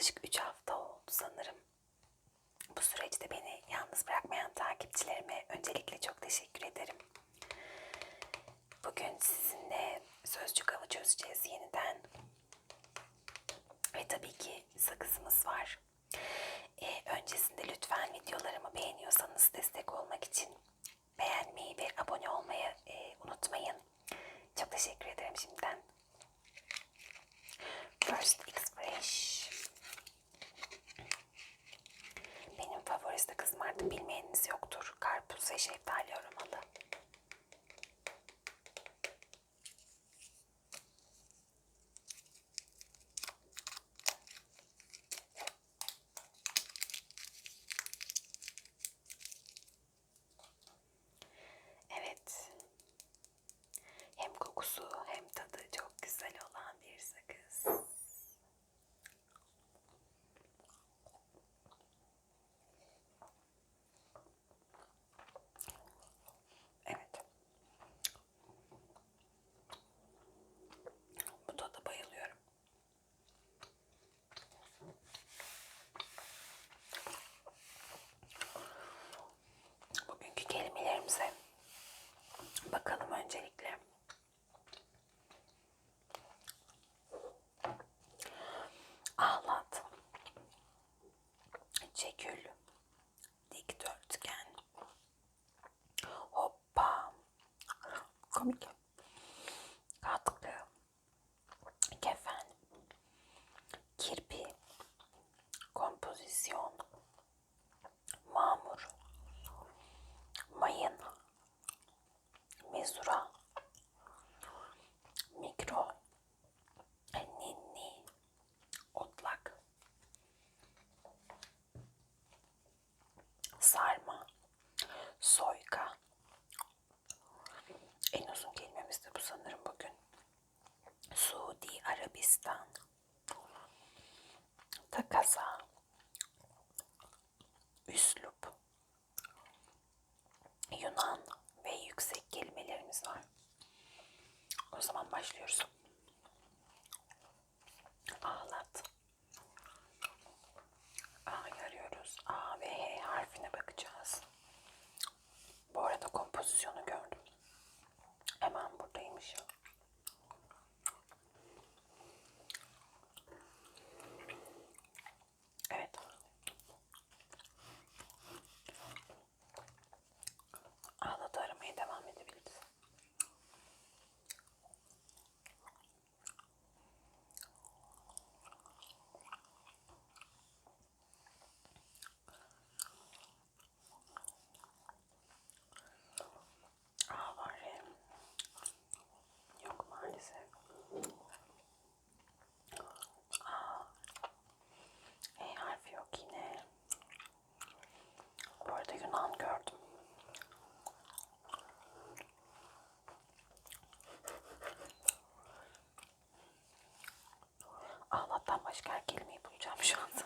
yaklaşık 3 hafta oldu sanırım. Bu süreçte beni yalnız bırakmayan takipçilerime öncelikle çok teşekkür ederim. Bugün sizinle sözcük avı çözeceğiz yeniden. Ve tabii ki sakızımız var. O zaman başlıyoruz. Ağlat. A'yı arıyoruz. A ve H harfine bakacağız. Bu arada kompozisyonu gördüm. Hemen buradaymış. получилось.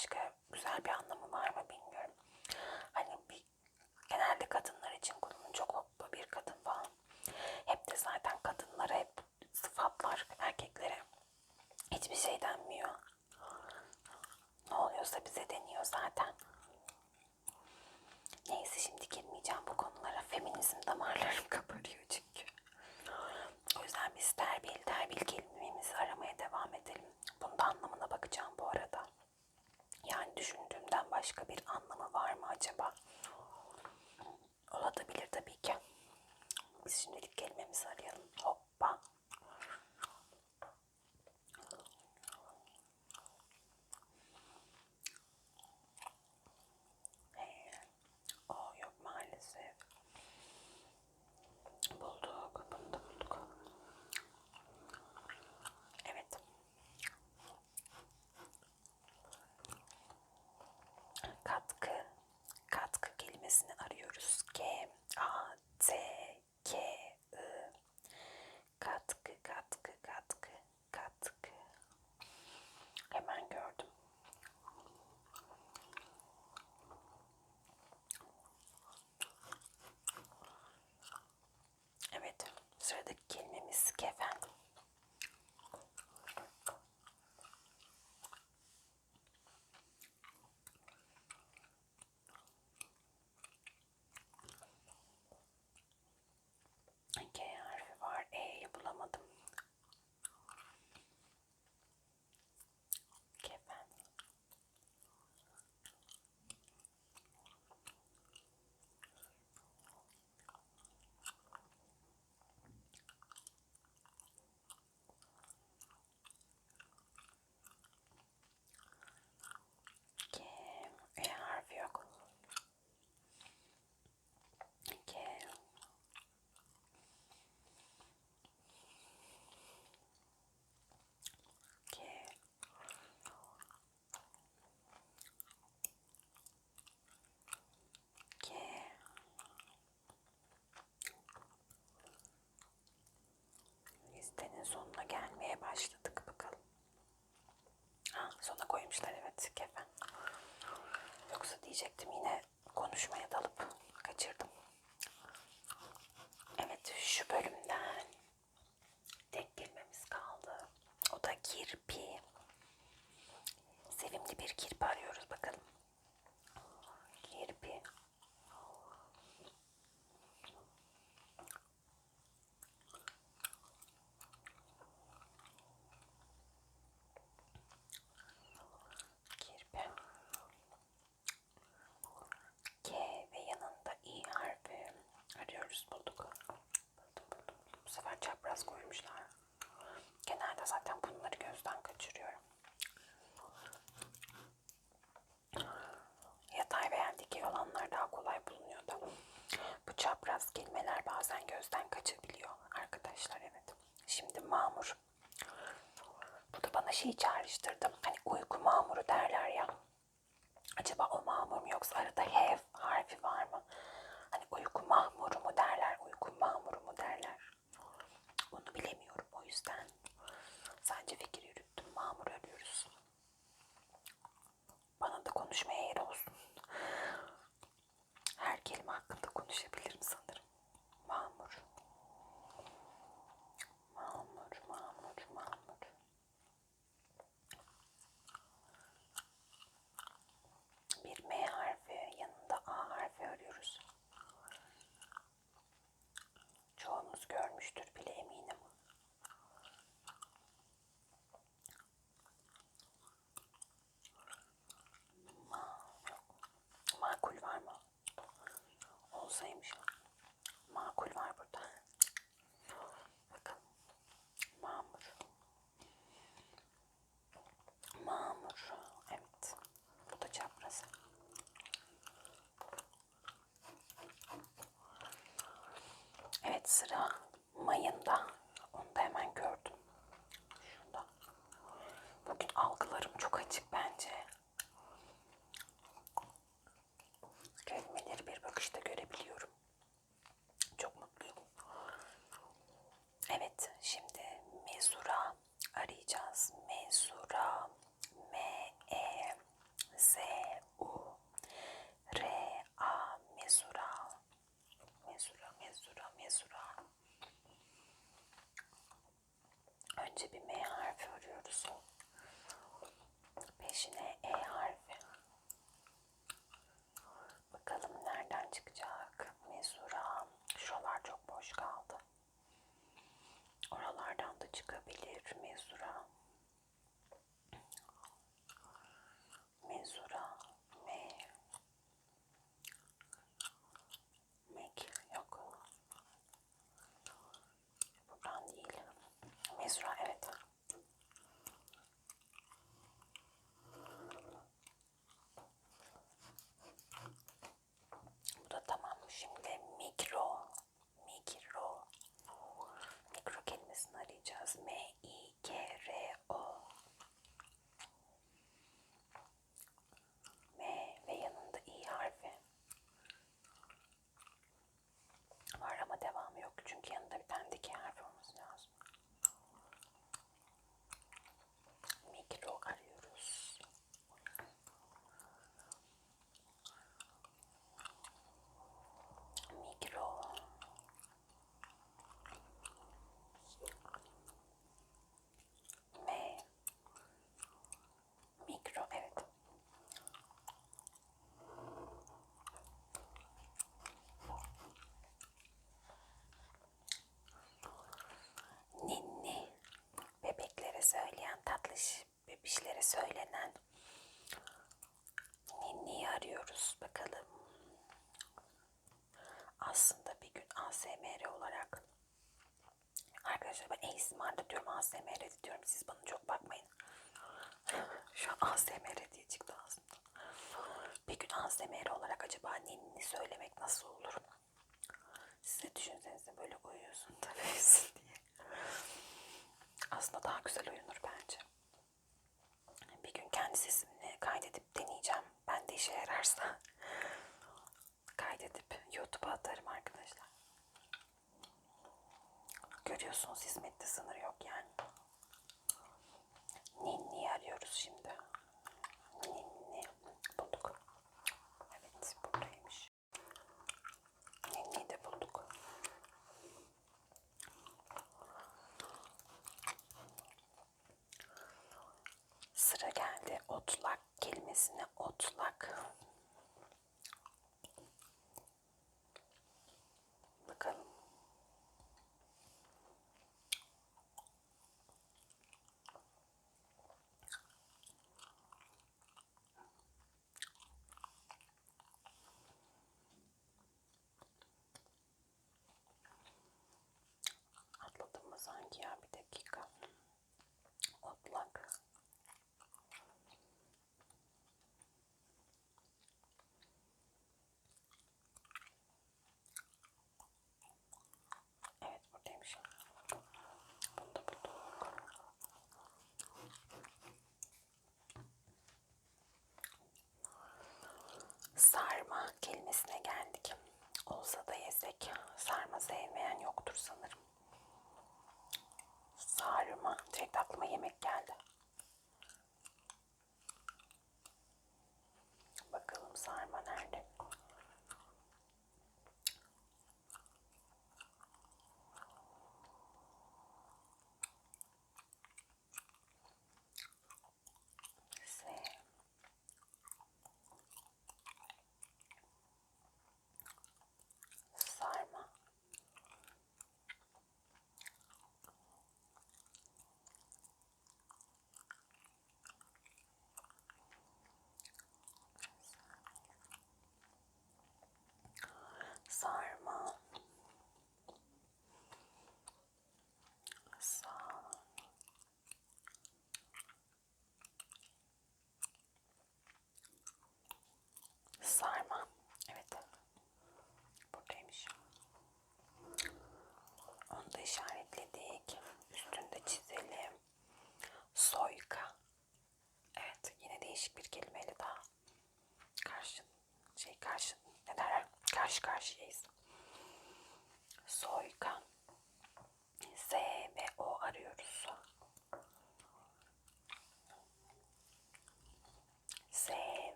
başka güzel bir anlamı başka bir anlamı var mı acaba? Olabilir tabii ki. Biz şimdilik kelimemizi arayalım. Hop. şey çağrıştırdı. saymış göre söylenen ninniyi arıyoruz. Bakalım. Aslında bir gün ASMR olarak Arkadaşlar ben ASMR'da diyorum ASMR'de diyorum. Siz bana çok bakmayın. Şu an ASMR diye çıktı aslında. Bir gün ASMR olarak acaba ninni söylemek nasıl olur? Size düşünsenize böyle uyuyorsun tabii diye. Aslında daha güzel uyunur bence. Kendi sesimi kaydedip deneyeceğim. Ben de işe yararsa kaydedip YouTube'a atarım arkadaşlar. Görüyorsunuz hizmette sınır yok yani. Ninni arıyoruz şimdi. Ninni bulduk. Evet buradaymış. Ninni de bulduk. Sıra geldi otlak kelimesine otlak. Bakalım. Atladım mı sanki ya bir dakika. Otlak. Evet buradaymış. Bunu da bulduk. Sarma kelimesine geldik. Olsa da yesek. Sarma sevmeyen yoktur sanırım. Sarma. Direkt aklıma yemek geldi. Bakalım sarma nerede? S. Sarma. Sarma. Sa Sarma. Evet. Buradaymış. Onu da işaretledik. Üstünde çizelim. Soyka. Evet. Yine değişik bir kelimeyle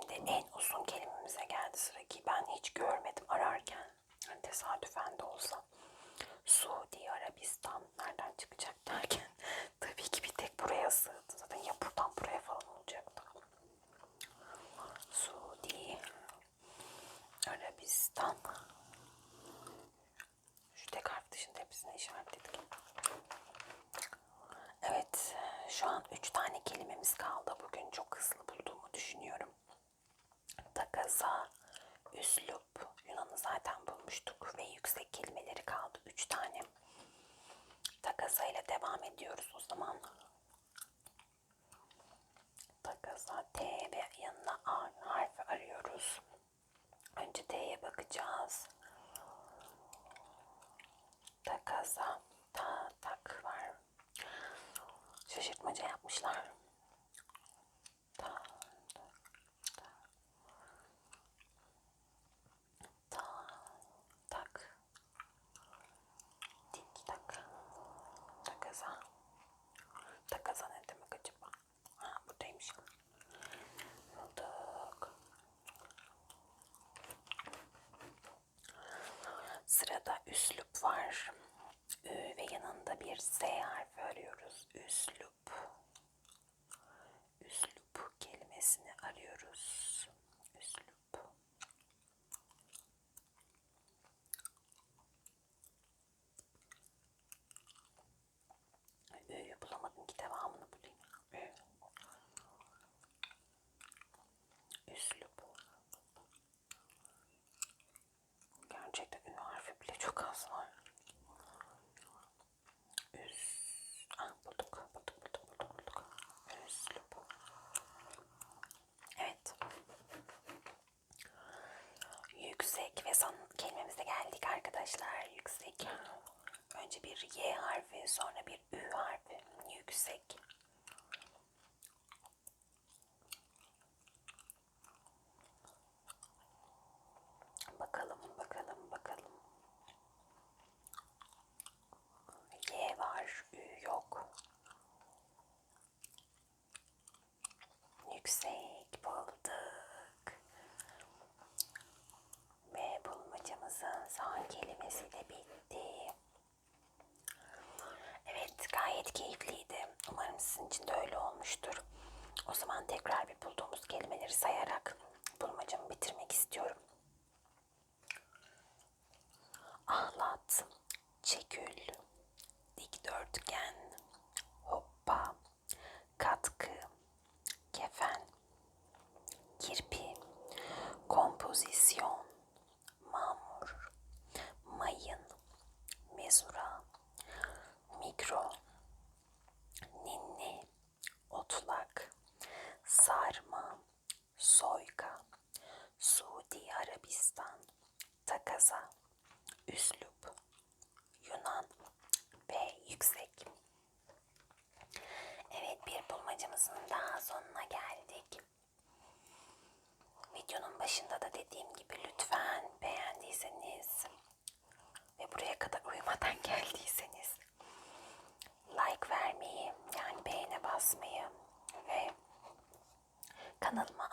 Şimdi en uzun kelimemize geldi sıra ki ben hiç görmedim ararken. Hani tesadüfen de olsa. Suudi Arabistan nereden çıkacak derken tabii ki bir tek buraya sığdı. Zaten ya buradan buraya falan olacaktı. Suudi Arabistan. Şu tek harf dışında hepsini işaretledik. Evet, şu an üç tane kelimemiz kaldı. Bugün çok hızlı bulduğumu düşünüyorum. Üslup, Yunan'ı zaten bulmuştuk ve yüksek kelimeleri kaldı. Üç tane. Takaza ile devam ediyoruz o zaman. Takaza, T ve yanına A harfi arıyoruz. Önce T'ye bakacağız. Takaza, Sırada üslup var. Ü ve yanında bir Z harfi arıyoruz. Üslup. Üslup kelimesini arıyoruz. Üslup. Ü'yü bulamadım ki devamını bulayım. Ü. Üslup. Bakalım, bakalım, bakalım. Y var, Ü yok. Yükseğe kanılıma.